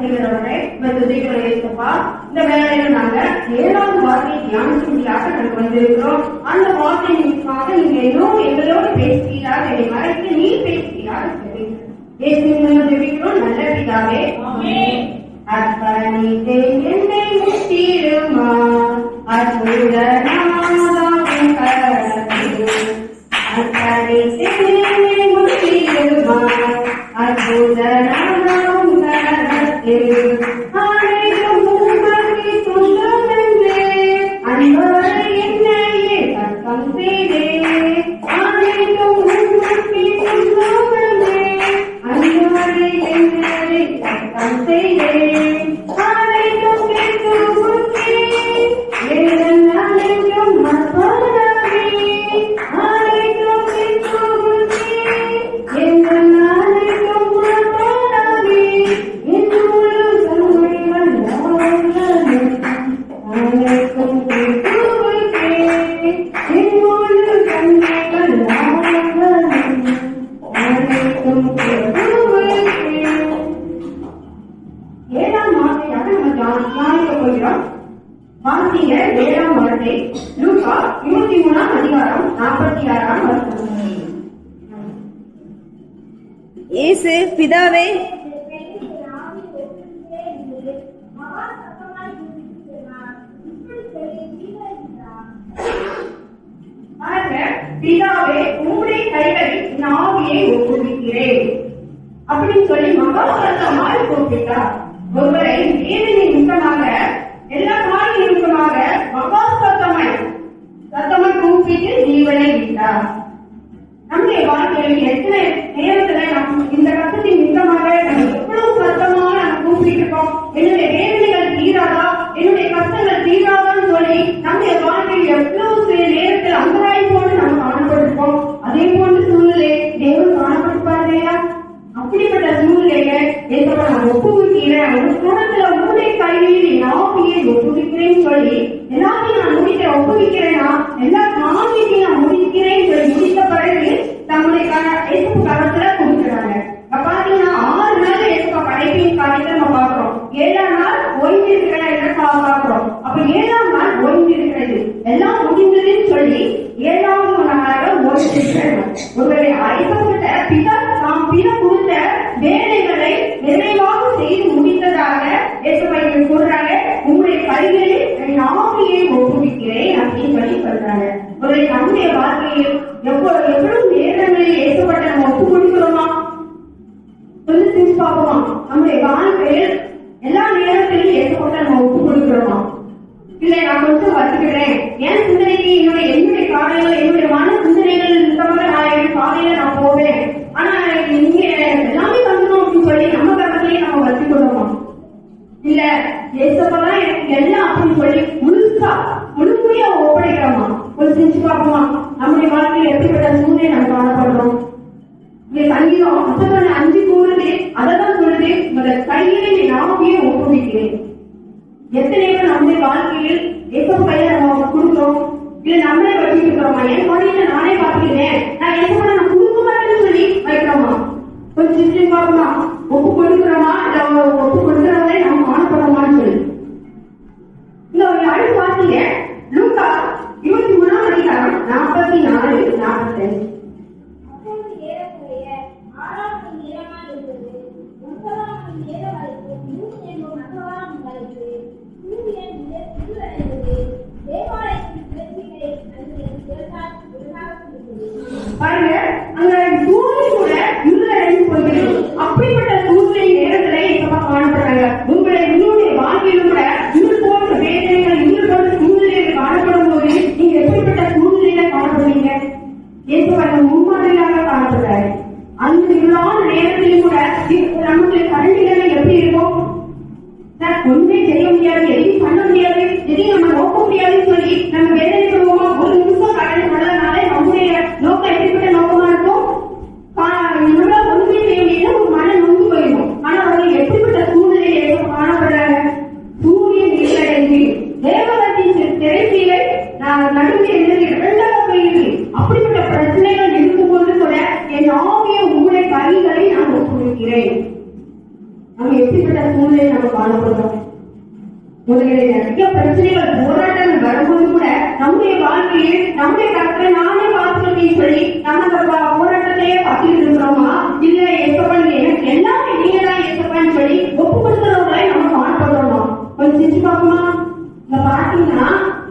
ஆசிரியர்களே துதிகளை ஏற்பா இந்த வேலையில நாங்க ஏழாவது வார்த்தையை தியானிக்கும்படியாக நாங்கள் வந்திருக்கிறோம். அந்த வார்த்தை நிமித்தமாக நீங்க இன்னும் எங்களோடு பேசுகிறார் என்னை மறைத்து நீ பேசுகிறார் இயேசுவின் ஜெபிக்கிறோம் நல்ல பிதாவே அர்ப்பணித்தேன் என்னை முற்றிடுமா அற்புத நாதாவின் கரத்தில் அர்ப்பணித்தேன் என்னை முற்றிடுமா அற்புத ஏழாம் வார்த்தையாக நம்ம தியா- தியானிக்க போகிறோம். வாசிங்க ஏழாம் வார்த்தை. லூகா இருபத்தி மூணாம் அதிகாரம் நாற்பத்தி ஆறாம் வருஷம் இயேசு பிதாவே பிதாவே உம்முடைய கைகளில் ஆவியை ஒப்புவிக்கிறேன்? அப்படின்னு சொல்லி மகா கூப்பிட்டார். ஒருவரை வேதனை நிமித்தமாக எல்லா காரியம் நிமித்தமாக மகா சத்தமாய் சத்தமாய் கூப்பிட்டு ஜீவனை விட்டார் நம்முடைய வாழ்க்கையில் எத்தனை நேரத்துல நாம் இந்த கஷ்டத்தின் நிமித்தமாக நம்ம எவ்வளவு சத்தமாக நம்ம கூப்பிட்டு இருக்கோம் என்னுடைய வேதனைகள் தீராதா என்னுடைய கஷ்டங்கள் தீராதான்னு சொல்லி நம்முடைய வாழ்க்கையில் எவ்வளவு சில நேரத்தில் அங்கராய் போன்று நம்ம காணப்பட்டிருக்கோம் அதே போன்ற சூழ்நிலை தேவன் காணப்பட்டிருப்பார் இல்லையா அப்படிப்பட்ட சூழ்நிலையை ஏற்பட நான் ஒப்புவிக்கிறேன் ஒரு சூழத்துல உங்களுடைய கையில் என் ஆவியை ஒப்புவிக்கிறேன்னு சொல்லி எல்லாத்தையும் நான் முடிக்க ஒப்புவிக்கிறேன்னா எல்லா காரியத்தையும் நான் முடிக்கிறேன்னு சொல்லி முடித்த பிறகு தம்முடைய க- இயேசு கரத்துல கொடுக்குறாங்க அப்ப பாத்தீங்கன்னா ஆறு நாள் இயேசுப்பா படைப்பின் காரியத்தை நம்ம பாக்குறோம் ஏழாம் நாள் ஓய்வு இருக்கிற என்ன அப்ப ஏழாம் நாள் ஓய்ந்திருக்கிறது எல்லாம் முடிந்ததுன்னு சொல்லி ஏழாவது நாளாக ஓய்வு இருக்கிறது ஒருவரை அழைக்கப்பட்ட பிதா தாம் பிற கொடுத்த வேலைகளை நிறைவாக செய்து முடித்ததாக இயேசுப்பையில் கூறுறாங்க உங்களுடைய கைகளில் என் ஆவியை ஒப்புவிக்கிறேன் அப்படின்னு சொல்லி சொல்றாங்க. ஒரு தன்னுடைய வாழ்க்கையில் எவ்வளவு முடியாதுன்னு சொல்லி நம்ம வேதனைப்படுவோமா ஒரு நிமிஷம் கடந்து நடந்தனாலே நம்முடைய நோக்கம் எப்படிப்பட்ட நோக்கமா இருக்கும்? நம்மளால ஒண்ணுமே செய்ய முடியல ஒரு மன நொந்து போயிடும் ஆனா அவர்கள் எப்படிப்பட்ட சூழ்நிலையை காணப்படுறாங்க சூரியன் இல்லையென்று தேவதத்தின் திரைச்சீலை நான் நடுவே இரண்டாக போயிருக்கு அப்படிப்பட்ட பிரச்சனைகள் இருக்கும்போது கூட என் ஆவிய உங்களுடைய கைகளை நான் ஒப்புவிக்கிறேன். நம்ம எப்படிப்பட்ட சூழ்நிலை நம்ம காணப்படுறோம் முதலில் நிறைய பிரச்சனைகள் போராட்டங்கள் வரும்போது கூட நம்முடைய வாழ்க்கையில் நம்முடைய கருத்தை நானே பார்த்துருக்கேன் சொல்லி நம்ம அந்த போராட்டத்தையே பார்த்துட்டு இருக்கிறோமா இல்ல எப்ப எனக்கு எல்லாமே நீங்க தான் எப்பன்னு சொல்லி ஒப்பு கொடுக்கிறவங்களை நம்ம மாற்றப்படுறோம் கொஞ்சம் செஞ்சு பார்ப்போமா? இந்த பாத்தீங்கன்னா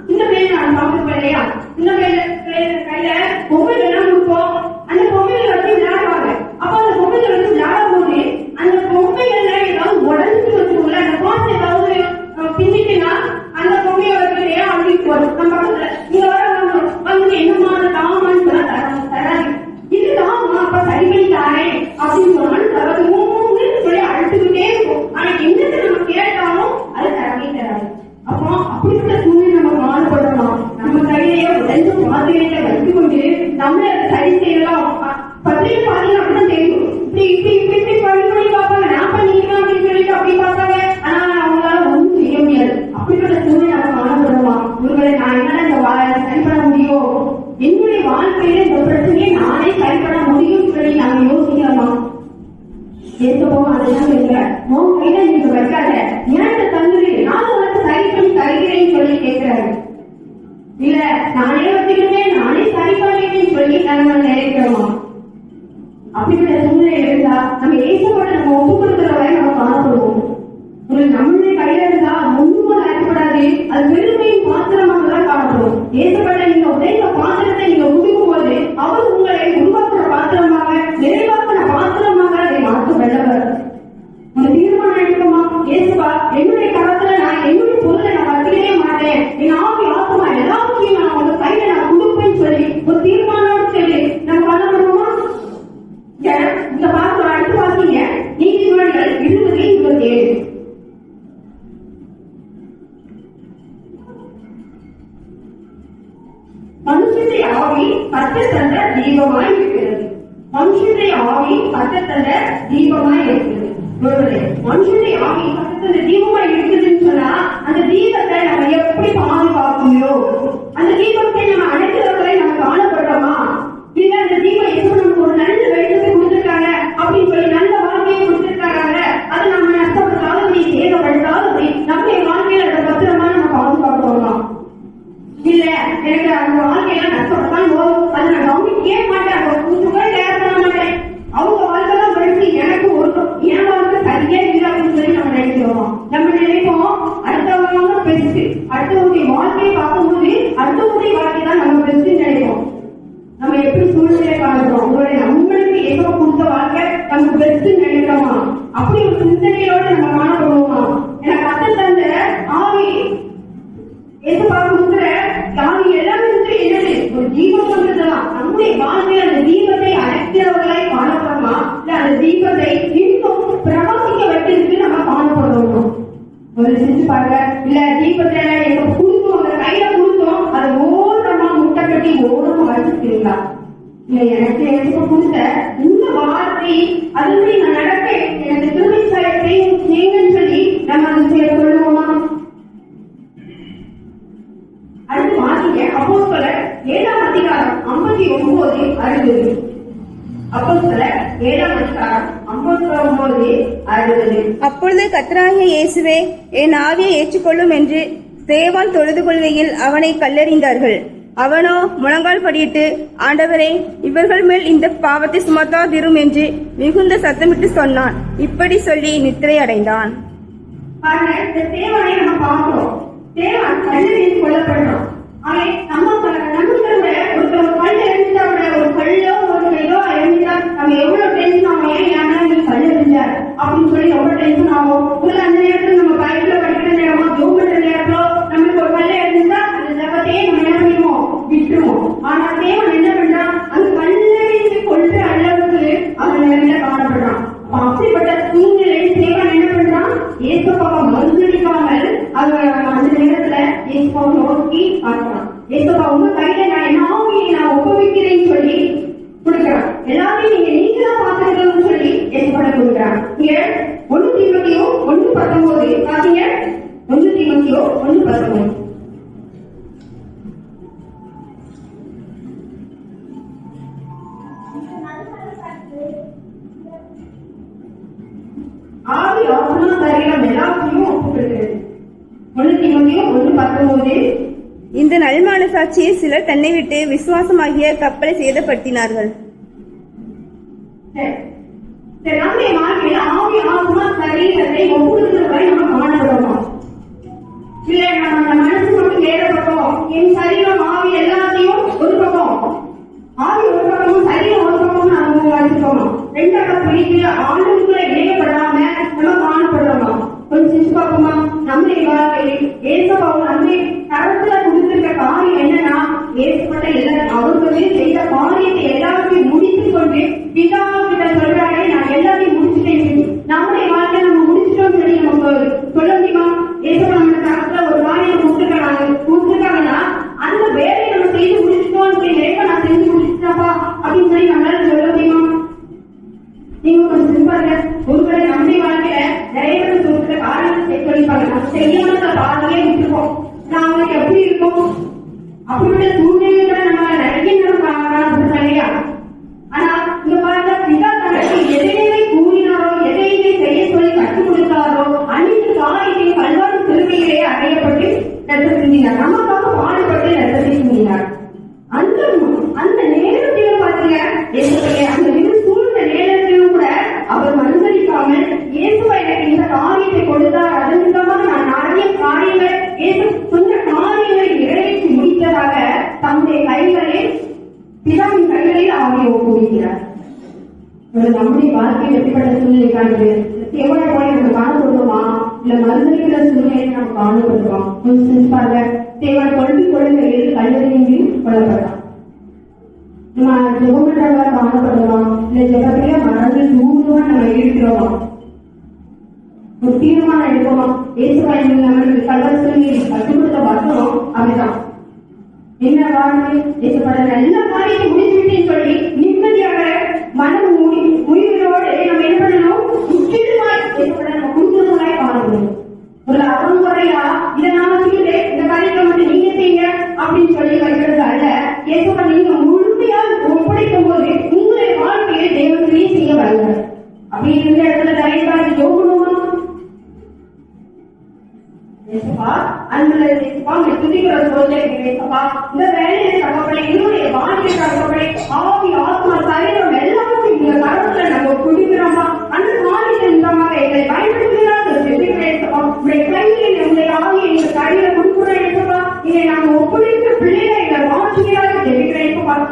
இந்த பிள்ளைங்க நான் பார்த்துருப்பேன் இல்லையா இந்த பிள்ளைங்க பிள்ளைங்க கையில பொம்மைகள் எல்லாம் கொடுப்போம் அந்த பொம்மைகளை வச்சு விளையாடுவாங்க அப்ப அந்த பொம்மைகளை வச்சு விளையாடும் போது அந்த பொம்மைகள்ல ஏதாவது உடஞ்சு வச்சுக்கோங்களேன் அந்த குழந்தை ஏதாவது அஹ், பின்னிட்டுனா அந்த பொம்மையை வச்சுட்டு அப்படின்னு வரும் நம்ம பக்கத்துல நீங்க வர வாங்க வந்து என்னமா அது தாமான்னு சொல்ல தராங்க தராங்க இது தாமா அப்ப சரி பண்ணி தாரேன் அப்படின்னு சொன்னாலும் தராது மூணுன்னு சொல்லி அழுத்துக்கிட்டே இருக்கும் ஆனா என்னத்தை நம்ம கேட்டாலும் அது தரவே தராது அப்போ அப்படிப்பட்ட சூழ்நிலை நம்ம மாறுபடணும் நம்ம கையிலேயே உடஞ்ச மாதிரியில வைத்துக் கொண்டு நம்மள அதை சரி செய்யலாம் பத்திரிகை பாத்தீங்கன்னா அப்படிதான் தெரியும் இப்படி இப்படி இப்படி இப்படி பண்ணி பண்ணி பார்ப்பாங்க நான் பண்ணிக்கிறேன் அப்படின்னு சொல்லிட்டு அப்படி பார்ப்பாங்க ஆனா அவங்களால ஒண்ணும் செய்ய முடியாது அப்படிப்பட்ட சூழ்நிலை நம்ம மாறுபடணுமா ஒருவேளை நான் என்ன இந்த வா- சரி பண்ண முடியும் என்னுடைய வாழ்க்கையில இந்த பிரச்சனையை நானே சரி பண்ண முடியும் சொல்லி நாங்க யோசிக்கிறோமா ஏசப்பவும் அதெல்லாம் இல்ல உன் கையில நீங்க வைக்காத ஏன் தந்துரு நான் உனக்கு சரி பண்ணி தருகிறேன்னு சொல்லி கேட்கிறாரு இல்ல நானே வச்சுக்கிட்டேன் நானே சரி பண்ணிக்கிறேன்னு சொல்லி நம்ம நினைக்கிறோமா அப்படிப்பட்ட சூழ்நிலை இருந்தா நம்ம ஏசப்பட நம்ம ஒப்பு கொடுக்கிற வரை நம்ம காணப்படுவோம் ஒரு நம்மளுடைய கையில இருந்தா ஒண்ணுமே நடக்கப்படாது அது வெறுமையும் பாத்திரமாக தான் காணப்படும் ஏசப்பட நீங்க உடைந்த பாத்திரத்தை நீங்க உடுக்கும் போது அவர் உங்களை உருவாக்குற பாத்திரமாக நிறைவாக்குற பாத்திரமாக அதை மாற்ற வல்லவர் உங்க தீர்மானம் எடுக்கமா ஏசுவா என்னுடைய கரத்துல நான் என்னுடைய பொருளை நான் வச்சுக்கவே மாட்டேன் என் ஆவி ஆத்மா எல்லாத்தையும் நான் உங்க கையில நான் கொடுப்பேன்னு சொல்லி ஒரு தீர்மானம் சொல்லி நம்ம பண்ண முடியுமா இந்த- இந்த வாசம் அடுத்து வாசிங்க நீதிமன்றங்கள் இருபது இருபத்தி ஏழு மனுஷனுடைய ஆவி பச்சத்தந்த தீபமாய் இருக்கிறது மனுஷனுடைய ஆவி பச்சத்தந்த தீபமாய் இருக்கிறது ஒருவரே, மனுஷனுடைய ஆவி பச்சத்தந்த தீபமாய் இருக்குதுன்னு சொன்னா அந்த தீபத்தை நம்ம எப்படி பாதுகாக்கணும்? அந்த தீபத்தை நம்ம அணைக்கிறவர்களை நம்ம காணப்படுறோமா இல்ல அந்த தீபம் எப்படி நமக்கு ஒரு நல்ல வெளிச்சத்தை கொடுத்திருக்காங்க அப்படின்னு சொல்லி நல்ல வாழ்க்கையை கொடுத்திருக்காங்க அதை நம்ம நஷ்டப்படுத்தாதபடி சேதப்படுத்தாதபடி நம்முடைய வாழ்க்கையில அதை பத்திரமா நம்ம பாதுகாக்கிறோமா இல்ல எனக்கு அந்த வாழ்க்கையெல்லாம் நஷ்டப்பட்டாலும் போதும் அது நான் கவனிக்கவே மாட்டேன் அவங்க கொஞ்சம் கூட கேர் பண்ண மாட்டேன் அவங்க வாழ்க்கை தான் படிச்சு எனக்கு ஒரு என் வாழ்க்கை சரியா இல்லை அப்படின்னு சொல்லி நம்ம நினைக்கிறோம் நம்ம நினைப்போம் அடுத்தவங்க பெருசு அடுத்தவங்களுடைய வாழ்க்கையை பார்க்கும்போது அடுத்தவங்களுடைய வாழ்க்கை தான் நம்ம பெருசு நினைப்போம் நம்ம உங்களுடைய ஏதோ கொடுத்த வாழ்க்கை நமக்கு பெருசு நினைக்கிறோமா? அப்படி ஒரு சிந்தனையோட நம்ம காணப்படுவோமா? எனக்கு அத்தை தந்த ஆவி. எல்லாமே வந்து என்னது? ஒரு தீபம் நம்முடைய வாழ்க்கையில் அந்த தீபத்தை அடைக்கிறவர்களை காணப்படுமா? இல்ல அந்த தீபத்தை இன்னும் பிரகாசிக்க வைக்கிறதுக்கு நம்ம காணப்படுவோம் ஒரு செஞ்சு பாருங்க. இல்ல தீபத்தை எங்க கொடுத்தோம் அந்த கையில கொடுத்தோம் அதை ஓரமா முட்டை கட்டி ஓரமா வச்சுக்கிறீங்களா இல்ல எனக்கு எனக்கு கொடுத்த இந்த வார்த்தை அதுபடி நான் நடப்பேன்? எனக்கு சொல்லி நம்ம அதை செய்ய அடுத்து வாசிங்க. ஏழாம் அதிகாரம் ஐம்பத்தி ஒன்பது அறுபது. அப்பொழுது கர்த்தராகிய இயேசுவே என் ஆவியை ஏற்றுக்கொள்ளும் என்று தேவான் தொழுது கொள்கையில் அவனை கல்லறிந்தார்கள். அவனோ முழங்கால் படியிட்டு ஆண்டவரே இவர்கள் மேல் இந்த பாவத்தை சுமத்தாதிரும் என்று மிகுந்த சத்தமிட்டு சொன்னான். இப்படி சொல்லி நித்திரை அடைந்தான் இந்த தேவனை நம்ம பார்க்கிறோம் தேவன் கல்லறிந்து கொல்லப்படுறோம் அவன் நம்ம நம்மகிட்ட கூட ஒருத்தர் ஒரு கல் எரிஞ்சா கூட ஒரு கல்லோ ஒரு ஏதோ எரிஞ்சா நம்ம எவ்வளவு டென்ஷன் ஆகும் ஏன் ஏன்னா நீ கல் எரிஞ்சார் அப்படின்னு சொல்லி எவ்வளவு டென்ஷன் ஆகும் ஒரு அந்த நேரத்துல நம்ம பைக்ல படிக்கிற நேரமோ ஜூம் பண்ற நேரத்துல நம்மளுக்கு ஒரு கல்ல எரிஞ்சா அந்த ஜபத்தையே நம்ம என்ன பண்ணுவோம் விட்டுருவோம் ஆனா தேவன் என்ன பண்றான் அந்த கல்லறிந்து கொள்ற அளவுக்கு அவன் நிலையில காணப்படுறான் அப்ப அப்படிப்பட்ட சூழ்நிலை தேவன் என்ன பண்றான் ஏசப்பாவை மறுதளிக்காமல் அவர் அந்த இயேசுவை நோக்கி பார்க்கிறான் இயேசுவா உங்க கையில நான் என்ன ஆவியை நான் ஒப்புவிக்கிறேன்னு சொல்லி கொடுக்கிறான் எல்லாமே நீங்க நீங்களா பாக்குறீங்கன்னு சொல்லி ஏசப்பாட கொடுக்கிறான் இங்க ஒண்ணு தீமதியோ ஒண்ணு பத்தொன்பது பாத்தீங்க ஒண்ணு தீமதியோ ஒண்ணு பத்தொன்பது ஆவி ஆத்மா சரீரம் எல்லாத்தையும் ஒப்புக்கிறது இந்த நல்மானசாட்சியை சிலர் தன்னை விட்டு விசுவாசமாகிய கப்பலை சேதப்படுத்தினார்கள். ஆத்மா சரீரத்தை ஒவ்வொருத்தர வரை நம்ம காணப்படுறோம்? கொஞ்சம் பார்ப்போமா? நம்முடைய வாழ்க்கையில் ஏசப்பாவும் நம்முடைய தரத்துல கொடுத்திருக்க காரியம் என்னன்னா ஏசப்பட்ட எல்லா அவர்களே செய்த காரியத்தை எல்லாத்தையும் முடித்துக் கொண்டு பிதா கிட்ட நான் எல்லாத்தையும் முடிச்சுட்டேன். நம்முடைய வாழ்க்கை நம்ம முடிச்சிட்டோம் சொல்லி நமக்கு சொல்ல முடியுமா ஏசப்பா நம்ம தரத்துல ஒரு காரியம் கொடுத்துருக்காங்க கொடுத்துருக்காங்கன்னா அந்த வேலையை நம்ம செய்து முடிச்சிட்டோம் அப்படின்னு ஏப்ப நான் செஞ்சு முடிச்சிட்டப்பா அப்படின்னு சொல்லி நம்மளால சொல்ல முடியுமா நீங்க கொஞ்சம் சிம்பிளாங்க ஒருவேளை நம்முடைய வாழ்க்கையில நிறைய பேர் சொல்ற காரியத்தை செய்ய சொல்லிப்பாங்க நம்ம செய்யாம பாதியே விட்டுருக்கோம் நான் அவங்களுக்கு எப்படி இருக்கும் அப்படிப்பட்ட சூழ்நிலைகளை நம்ம நிறைய நேரம் காணப்படுறோம் இல்லையா ஆனா இங்க பாருங்க பிதா தனக்கு எதையுமே கூறினாரோ எதையுமே செய்ய சொல்லி கற்றுக் கொடுத்தாரோ அனைத்து காரியத்தையும் கல்வாரி சிறுமையிலே அடையப்பட்டு ரத்த சிந்தினார் நமக்காக பாடுபட்டு ரத்தத்தை சிந்தினார் அந்த அந்த நேரத்திலும் பாத்தீங்க என்னுடைய அந்த இரு சூழ்ந்த நேரத்திலும் கூட அவர் மறுதளிக்காமல் இயேசுவை எனக்கு இந்த காரியத்தை கொடுத்தார் அதன் மூலமாக நான் நிறைய காரியங்கள் இயேசு சொன்ன காரியங்களை நிறைவேற்றி முடித்ததாக தம்முடைய கைகளில் பிதாவின் அவனை ஒப்புவிக்கிறார் நம்முடைய வாழ்க்கையில் எப்படிப்பட்ட சூழ்நிலை காணுது எவ்வளவு போய் நம்ம காணப்படுவோமா இல்ல மருந்தளிக்கிற சூழ்நிலையை நம்ம காணப்படுவோம் கொஞ்சம் சிரிச்சு பாருங்க. கொள்கை கொண்டு கொள்கையில் கல்லறியின்றி கொல்லப்பட்டான் நம்ம ஜெபமன்றவா காணப்படுறோம்? இல்ல ஜெபத்திலே மறந்து தூரமா நம்ம இருக்கிறோம் ஒரு தீர்மானம் நம்மளுக்கு கற்றுக் கொடுத்த வசனம் அப்படிதான் என்ன வாழ்க்கை ஏற்பட நல்ல காரியத்தை முடிச்சுவிட்டேன்னு சொல்லி நிம்மதியாக மனம் மூடி முடிவுகளோடு நம்ம என்ன பண்ணணும்? முற்றிலுமாய் ஏற்பட நம்ம குடும்பங்களாய் காணணும் ஒரு அறமுறையா இதை நான் வச்சுக்கிட்டு இந்த காரியத்தை மட்டும் நீங்க செய்யுங்க அப்படின்னு சொல்லி வைக்கிறது அல்ல. ஏற்பட நீங்க முழுமையா ஒப்படைக்கும் போது உங்களுடைய வாழ்க்கையை தெய்வத்திலேயே செய்ய வருங்க அப்படி இருந்த இடத்துல தயவுக்காக ஏசப்பா, அன்புள்ள ஏசப்பா, உம்மை துதிக்கிற இந்த வேலையை தகப்பனே, என்னுடைய வாழ்க்கை தகப்பனே, ஆவி, ஆத்மா, சரீரம் எல்லாத்தையும் உங்க கரத்துல நாங்க அந்த எங்களை பயன்படுத்துகிறார் ஜெபிக்கிறேன் ஏசப்பா. உம்முடைய உங்களுடைய ஆவியை எங்க கையில கொடுக்கிறோம் ஏசப்பா. இதை நாங்க ஒப்படைத்த பிள்ளைகளை எங்களை மாற்றுகிறார்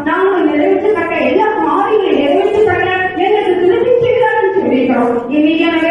நாங்கள் நிறைவேற்றத்தக்க எல்லா காரியங்களையும் நிறைவேற்றத்தக்க எங்களுக்கு திருப்பி செய்கிறார் ஜெபிக்கிறோம்.